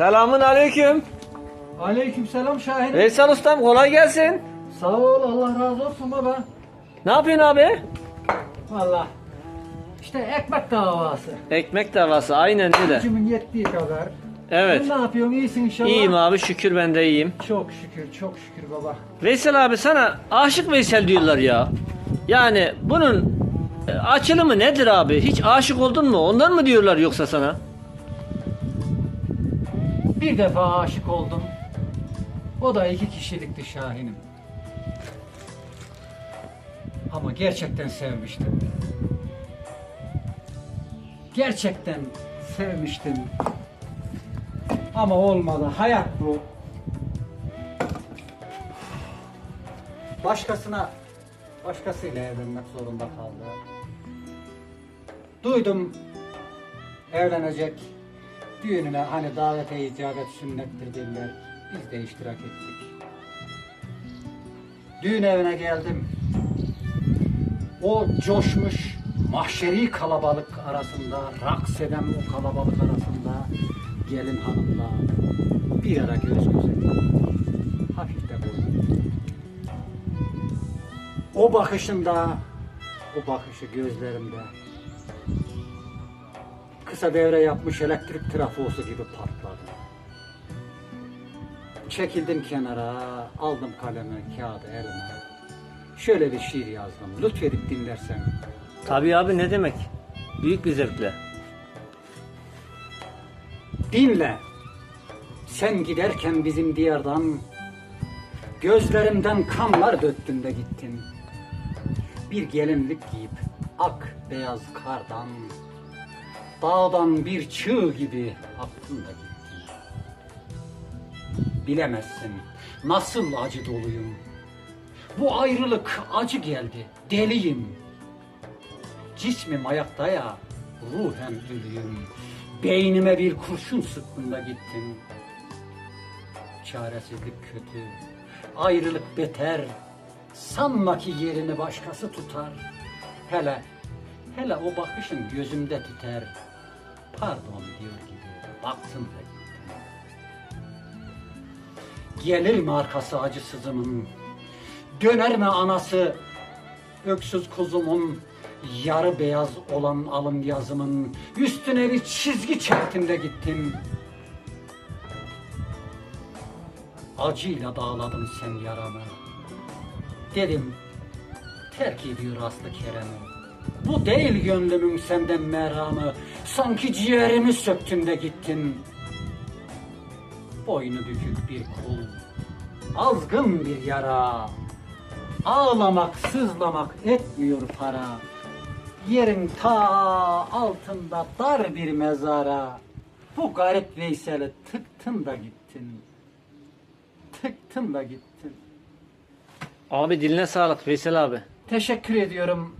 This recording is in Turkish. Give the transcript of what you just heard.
Selamun aleyküm. Aleykümselam Şahin. Veysel ustam kolay gelsin. Sağ ol Allah razı olsun baba. Ne yapıyorsun abi? Valla. İşte ekmek davası. Ekmek davası aynen öyle. Gücümün yettiği kadar. Evet. Sen ne yapıyorsun? İyisin inşallah. İyiyim abi şükür ben de iyiyim. Çok şükür, çok şükür baba. Veysel abi sana aşık Veysel diyorlar ya. Yani bunun e, açılımı nedir abi? Hiç aşık oldun mu? Ondan mı diyorlar yoksa sana? Bir defa aşık oldum. O da iki kişilikti Şahin'im. Ama gerçekten sevmiştim. Gerçekten sevmiştim. Ama olmadı. Hayat bu. Başkasına başkasıyla evlenmek zorunda kaldı. Duydum evlenecek. Düğününe hani davete icabet sünnettir derler. Biz de iştirak ettik. Düğün evine geldim. O coşmuş mahşeri kalabalık arasında, raks eden o kalabalık arasında gelin hanımla bir ara göz göze. Hafif de boyun. O bakışında, o bakışı gözlerimde kısa devre yapmış elektrik trafosu gibi patladı. Çekildim kenara, aldım kalemi, kağıdı elime. Şöyle bir şiir yazdım. Lütfedip dinlersen. Tabii abi ne demek? Büyük bir zevkle. Dinle. Sen giderken bizim diyardan gözlerimden kanlar döktün de gittin. Bir gelinlik giyip ak beyaz kardan dağdan bir çığ gibi aktın da gittin. Bilemezsin nasıl acı doluyum. Bu ayrılık acı geldi. Deliyim. Cismim ayakta ya, ruhen ölüyüm. Beynime bir kurşun sıktın da gittin. Çaresizlik kötü, ayrılık beter. Sanma ki yerini başkası tutar. Hele, hele o bakışın gözümde tüter. Pardon diyor gibi gittim. Gelir mi arkası acı sızımın? Döner mi anası öksüz kuzumun? Yarı beyaz olan alın yazımın üstüne bir çizgi çektim de gittim. Acıyla dağladım sen yaramı. Dedim terk ediyor aslı Kerem'i. Bu değil gönlümün senden meramı. Sanki ciğerimi söktün de gittin. Boynu bükük bir kul. Azgın bir yara. Ağlamak, sızlamak etmiyor para. Yerin ta altında dar bir mezara. Bu garip Veysel'i tıktın da gittin. Tıktın da gittin. Abi diline sağlık Veysel abi. Teşekkür ediyorum.